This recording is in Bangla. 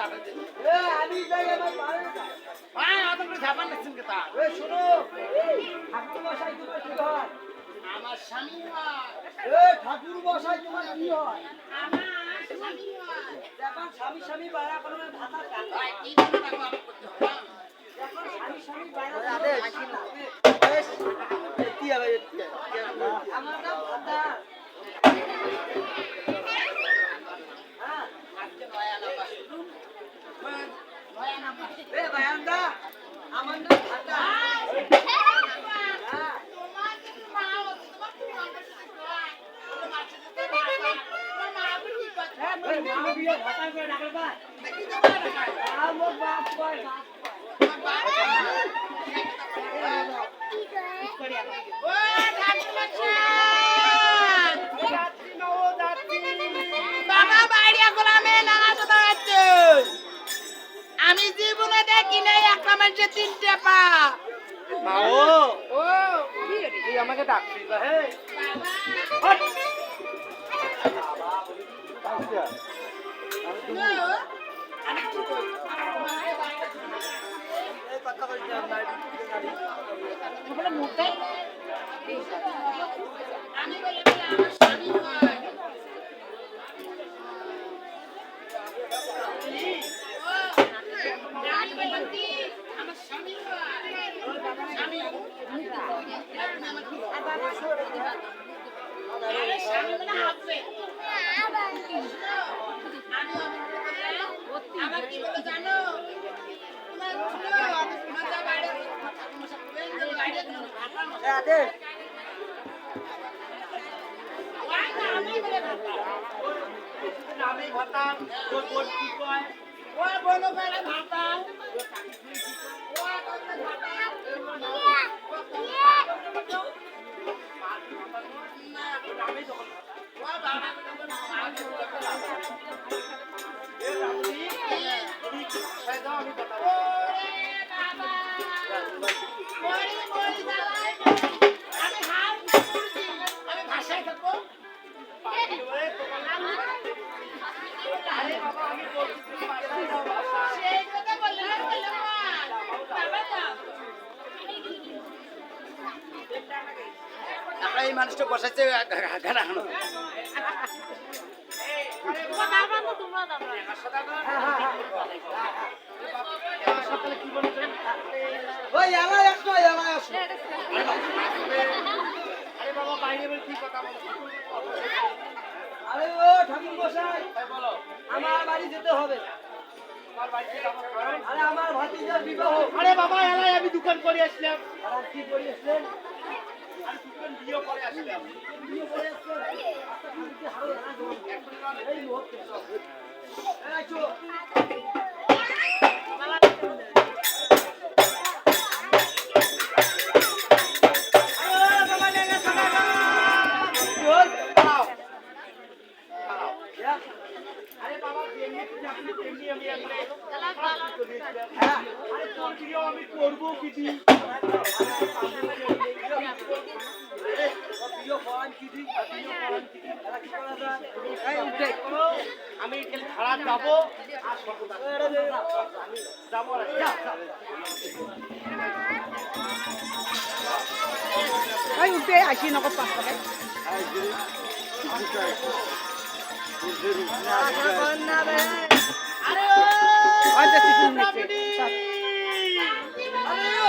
আমি যাই আমার পায়ে অত করে ঝাপান নিচ্ছেন কে তা। শোনো ঠাকুর বসাই তোমার কি হয় আমার স্বামী হয় ঠাকুর বসাই তোমার কি হয় আমার স্বামী হয় এখন স্বামী স্বামী বাড়া কোনো ভাতা কি করতে হবে এখন স্বামী স্বামী বাড়া আমি জীবনে দেখি নাই একটা মানুষের তিনটে পা। তুই আমাকে ডাকছিস হে? আমি বলে আমার স্বামী আমি ভাতা তোর তোর ওই বলো বেড়ে আমরা এই মানুষটা বসাইছে ঘাড়া খানো ওই এলাই আসো এলাই আসো। আরে বাবা বাইরে কি কথা বলো আরে ও ঠাকুর মশাই বলো। আমার বাড়ি যেতে হবে। আরে আমার ভাতিজার বিবাহ। আরে বাবা এলাই আমি দোকান করে আসলাম। আর কি করে আসলেন? আমি করব কি দি আমি খারাপ যাব যাব উঠে আসি নকল পাঁচ টাকায় আরে ও